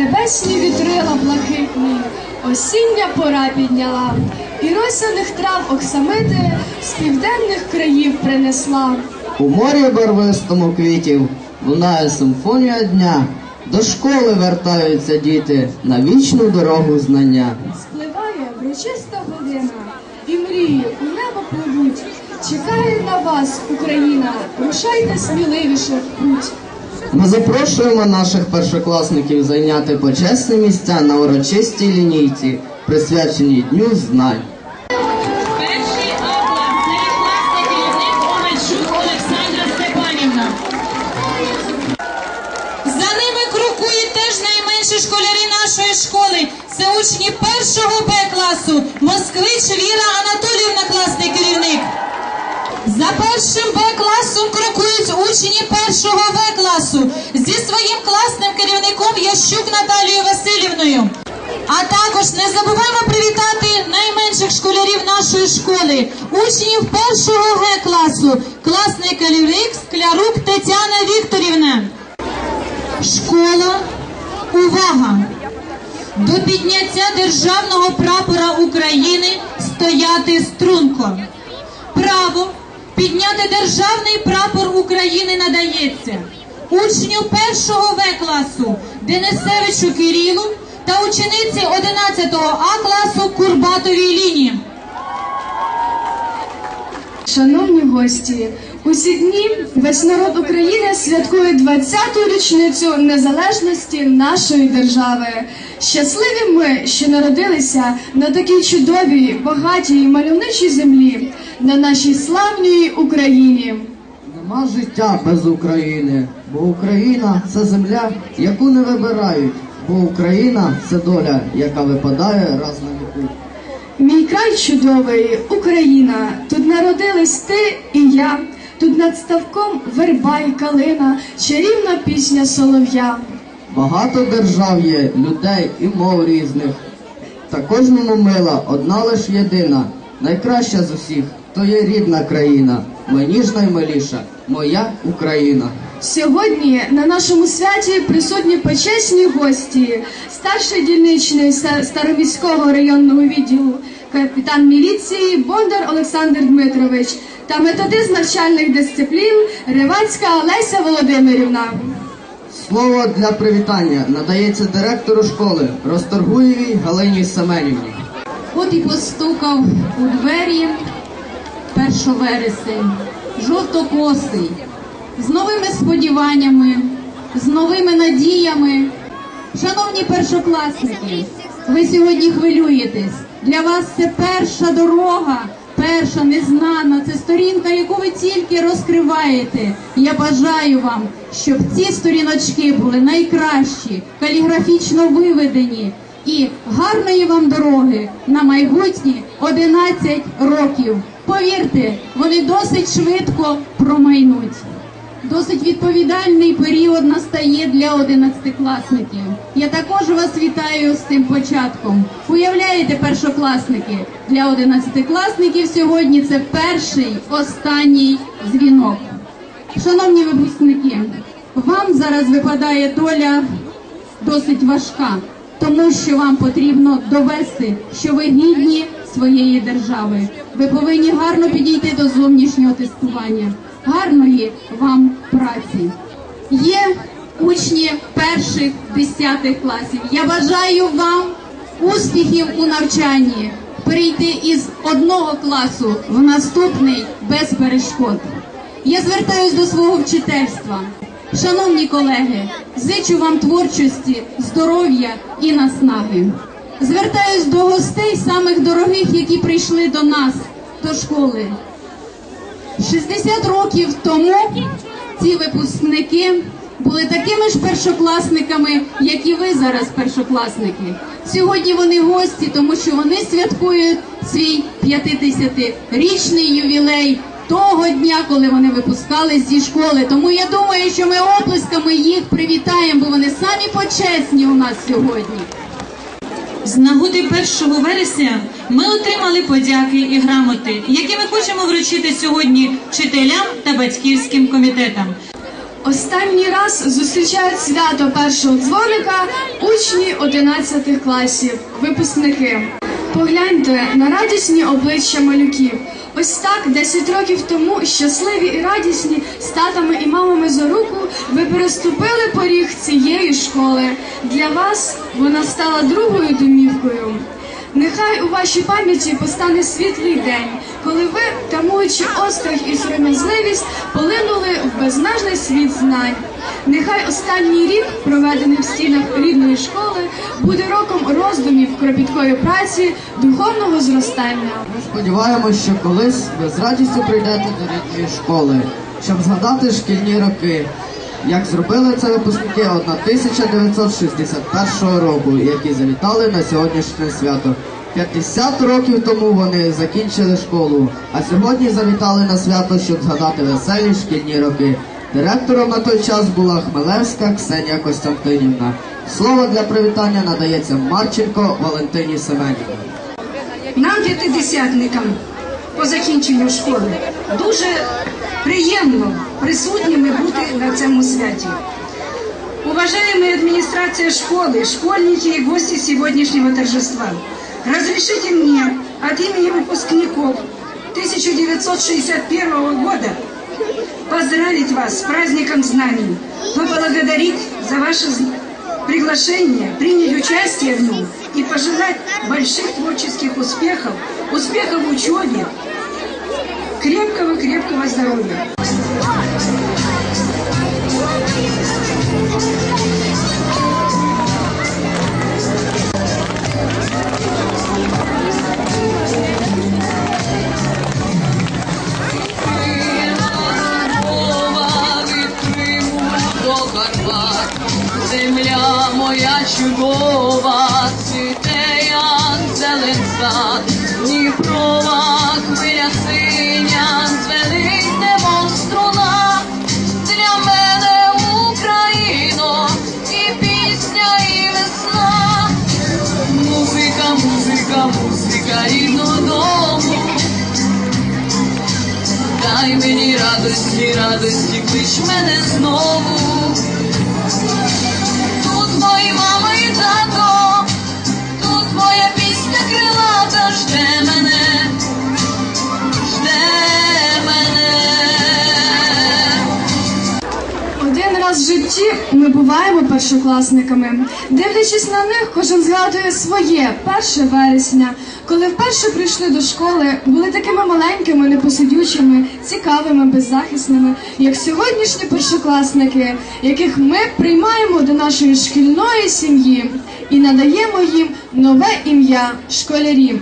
Небесні вітрила блакитні, осіння пора підняла, і росяних трав оксамити з південних країв принесла. У морі барвистому квітів лунає симфонія дня. До школи вертаються діти на вічну дорогу знання. Спливає врочиста година, і мрії у небо пливуть. Чекає на вас, Україна, рушайте сміливіше в путь. Ми запрошуємо наших першокласників зайняти почесні місця на урочистій лінійці, присвяченій Дню знань. Перший це класний керівник Омельчук Олександра Степанівна. За ними крокують теж найменші школярі нашої школи. Це учні першого Б класу. Москвич Віра Анатоліївна, класний керівник. За першим Б класом крокують учні першого В класу зі своїм класним керівником Ящук Наталією Васильівною. А також не забуваємо привітати найменших школярів нашої школи, учнів першого Г класу, класний керівник Склярук Тетяна Вікторівна. Школа, увага! До підняття державного прапора України стояти струнко. Право підняти державний прапор України надається учню першого В класу Денисевичу Кирилу та учениці 11-го А класу Курбатовій Ліні. Шановні гості, у ці дні весь народ України святкує 20-ту річницю незалежності нашої держави. Щасливі ми, що народилися на такій чудовій, багатій, мальовничій землі, на нашій славній Україні. Нема життя без України, бо Україна це земля, яку не вибирають, бо Україна це доля, яка випадає раз на віку. Мій край чудовий, Україна, тут народились ти і я, тут над ставком верба і калина, чарівна пісня солов'я. Багато держав є, людей і мов різних. Та кожному мила одна лиш єдина, найкраща з усіх, то є рідна країна, мені ж наймиліша, моя Україна. Сьогодні на нашому святі присутні почесні гості, старший дільничний Ста- Староміського районного відділу, капітан міліції Бондар Олександр Дмитрович та методист навчальних дисциплін Ривацька Олеся Володимирівна. Слово для привітання надається директору школи Розторгуєвій Галині Семенівні. От і постукав у двері 1 вересень, жовтокосий, з новими сподіваннями, з новими надіями. Шановні першокласники, ви сьогодні хвилюєтесь. Для вас це перша дорога, перша незнана, це сторінка, яку ви тільки розкриваєте. Я бажаю вам, щоб ці сторіночки були найкращі, каліграфічно виведені. І гарної вам дороги на майбутні 11 років. Повірте, вони досить швидко промайнуть. Досить відповідальний період настає для одинадцятикласників. Я також вас вітаю з цим початком. Уявляєте, першокласники, для одинадцятикласників сьогодні це перший останній дзвінок. Шановні випускники, вам зараз випадає доля досить важка, тому що вам потрібно довести, що ви гідні своєї держави. Ви повинні гарно підійти до зовнішнього тестування, гарної вам праці. Є учні перших десятих класів. Я бажаю вам успіхів у навчанні, перейти із одного класу в наступний без перешкод. Я звертаюсь до свого вчительства. Шановні колеги, зичу вам творчості, здоров'я і наснаги. Звертаюсь до гостей самих дорогих, які прийшли до нас, до школи. 60 років тому ці випускники були такими ж першокласниками, як і ви зараз першокласники. Сьогодні вони гості, тому що вони святкують свій 50-річний ювілей того дня, коли вони випускались зі школи. Тому я думаю, що ми оплесками їх привітаємо, бо вони самі почесні у нас сьогодні. З нагоди 1 вересня ми отримали подяки і грамоти, які ми хочемо вручити сьогодні вчителям та батьківським комітетам. Останній раз зустрічають свято першого дзвоника учні 11 класів, випускники. Погляньте на радісні обличчя малюків. Ось так 10 років тому щасливі і радісні з татами і мамами за руку ви переступили поріг цієї школи. Для вас вона стала другою домівкою. Нехай у вашій пам'яті постане світлий день, коли ви, тамуючи острах і сором'язливість, полинули безмежний світ знань. Нехай останній рік, проведений в стінах рідної школи, буде роком роздумів, кропіткої праці, духовного зростання. Ми сподіваємось, що колись ви з радістю прийдете до рідної школи, щоб згадати шкільні роки, як зробили це випускники 1961 року, які завітали на сьогоднішнє свято. 50 років тому вони закінчили школу, а сьогодні завітали на свято, щоб згадати веселі шкільні роки. Директором на той час була Хмелевська Ксенія Костянтинівна. Слово для привітання надається Марченко Валентині Семенівні. Нам, п'ятидесятникам, по закінченню школи, дуже приємно присутніми бути на цьому святі. Уважаемая администрация школы, школьники и гости сегодняшнего торжества, разрешите мне от имени выпускников 1961 года поздравить вас с праздником знаний, поблагодарить за ваше приглашение, принять участие в нем и пожелать больших творческих успехов, успехов в учебе, крепкого-крепкого здоровья. Сад, Дніпрова хвиля синя, звелить небо струна, для мене Україно, і пісня, і весна, музика, музика, музика рідного дому. Дай мені радості, радості, клич мене знову. Тут мої мама і тато, тут моя пісня крилата жде мене, Один раз в житті ми буваємо першокласниками. Дивлячись на них, кожен згадує своє 1 вересня, коли вперше прийшли до школи, були такими маленькими, непосидючими, цікавими, беззахисними, як сьогоднішні першокласники, яких ми приймаємо до нашої шкільної сім'ї і надаємо їм нове ім'я школярі.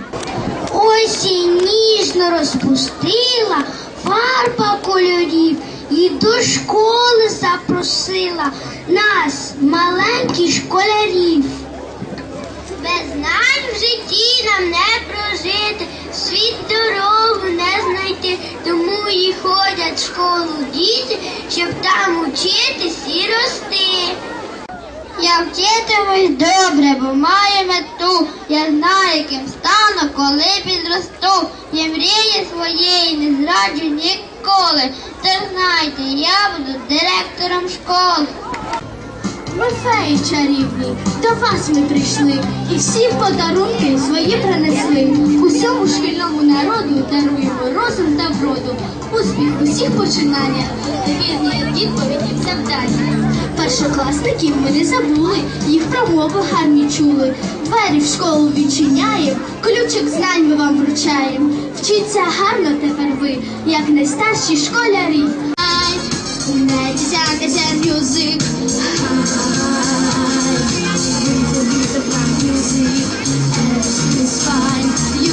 Осінь ніжно розпустила фарба кольорів і до школи запросила нас, маленьких школярів. Без знань в житті нам не прожити, світ дорогу не знайти, тому і ходять в школу діти, щоб там учитись і рости. Я вчитимусь добре, бо маю мету. Я знаю, яким стану, коли підросту. Я мрії своєї не зраджу ніколи. Та знайте, я буду директором школи. Ми феї чарівні, до вас ми прийшли, і всі подарунки свої принесли. Усьому шкільному народу даруємо розум та вроду, успіх у всіх починаннях, вірні відповіді в завданнях. Першокласників ми не забули, промови гарні чули. Двері в школу відчиняєм, ключик знань ми вам вручаєм. Вчіться гарно тепер ви, як найстарші школярі. Everything's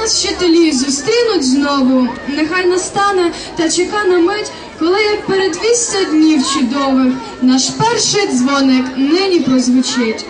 нас вчителі зустрінуть знову, нехай настане та чека на мить, коли як передвісся днів чудових, наш перший дзвоник нині прозвучить.